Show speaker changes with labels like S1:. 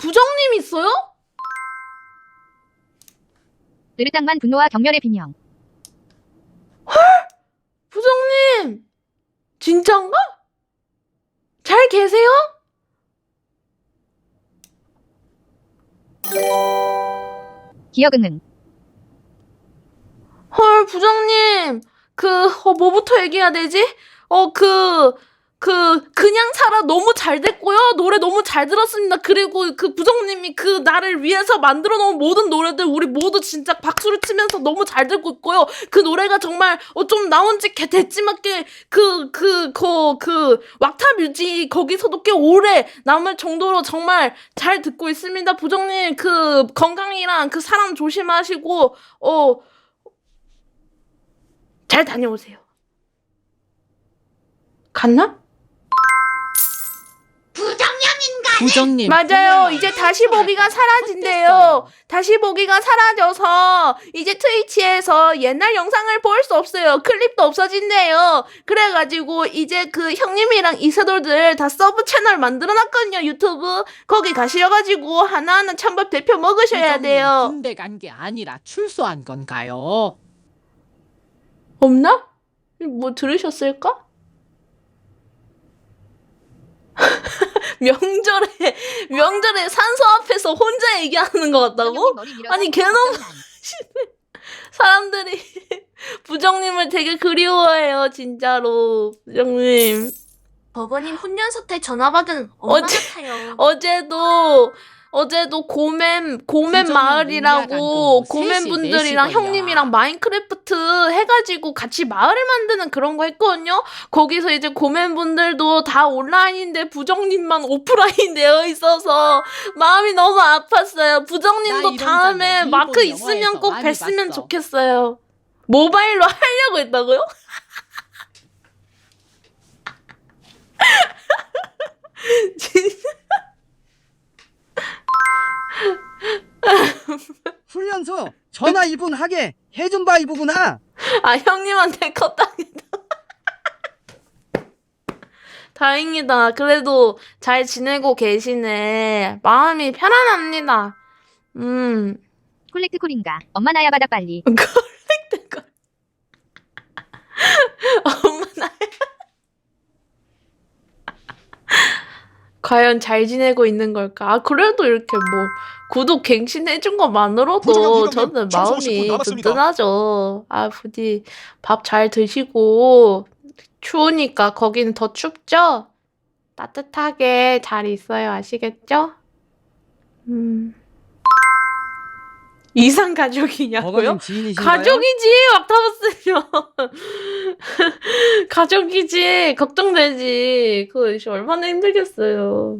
S1: 사람이 있어요?
S2: 으르땅만 분노와 경멸의 빈형.
S1: 부장님! 진짠가? 잘 계세요?
S2: 기억응응.
S1: 헐, 부장님. 그, 어, 뭐부터 얘기해야 되지? 어, 그, 그, 그냥 살아 너무 잘 됐고요. 노래 너무 잘 들었습니다. 그리고 그 부장님이 그 나를 위해서 만들어 놓은 모든 노래들 우리 모두 진짜 박수를 치면서 너무 잘 듣고 있고요. 그 노래가 정말 어, 좀 나온 지 개 됐지만께 그, 그, 그, 그, 왁타 뮤직 거기서도 꽤 오래 남을 정도로 정말 잘 듣고 있습니다. 부장님 그 건강이랑 그 사람 조심하시고, 어, 잘 다녀오세요. 갔나?
S3: 부장님.
S1: 맞아요. 이제 다시 보기가 사라진대요. 다시 보기가 사라져서 이제 트위치에서 옛날 영상을 볼 수 없어요. 클립도 없어진대요. 그래가지고 이제 그 형님이랑 이세돌들 다 서브 채널 만들어놨거든요. 유튜브. 거기 가셔가지고 하나하나 찬밥 대표 먹으셔야 돼요.
S3: 군대 간 게 아니라 출소한 건가요?
S1: 없나? 뭐 들으셨을까? 명절에 명절에 산소 앞에서 혼자 얘기하는 것 같다고? 아니, 걔놈- 사람들이 부정님을 되게 그리워해요 진짜로 부정님
S4: 버버님 훈련소 때 전화 받은 엄마
S1: 어제-
S4: 같아요.
S1: 어제도 어제도 고맨 고맨 마을이라고 고맨
S3: 셋이
S1: 분들이랑. 형님이랑 마인크래프트 해가지고 같이 마을을 만드는 그런 거 했거든요. 거기서 이제 고맨 분들도 다 온라인인데 부정님만 오프라인 되어 있어서 마음이 너무 아팠어요.
S3: 나
S1: 부정님도 다음에 마크 있으면 꼭 뵀으면. 좋겠어요. 모바일로 하려고 했다고요?
S5: 훈련소 전화 이분 하게 해준 바 이부구나.
S1: 아 형님한테 컷당했다. 다행이다. 그래도 잘 지내고 계시네. 마음이 편안합니다. 음.
S2: 콜렉트 콜인가. 엄마 나야 받아 빨리.
S1: 콜렉트 걸. 엄마 나. 과연 잘 지내고 있는 걸까? 아, 그래도 이렇게 뭐 구독 갱신해준 것만으로도 저는 마음이. 든든하죠. 아, 부디 밥 잘 드시고 추우니까 거기는 더 춥죠? 따뜻하게 잘 있어요. 아시겠죠? 음. 이상 가족이냐고요?
S5: 버거님 지인이신가요?
S1: 가족이지 왁타버스면 가족이지 걱정되지 그거 이제 얼마나 힘들겠어요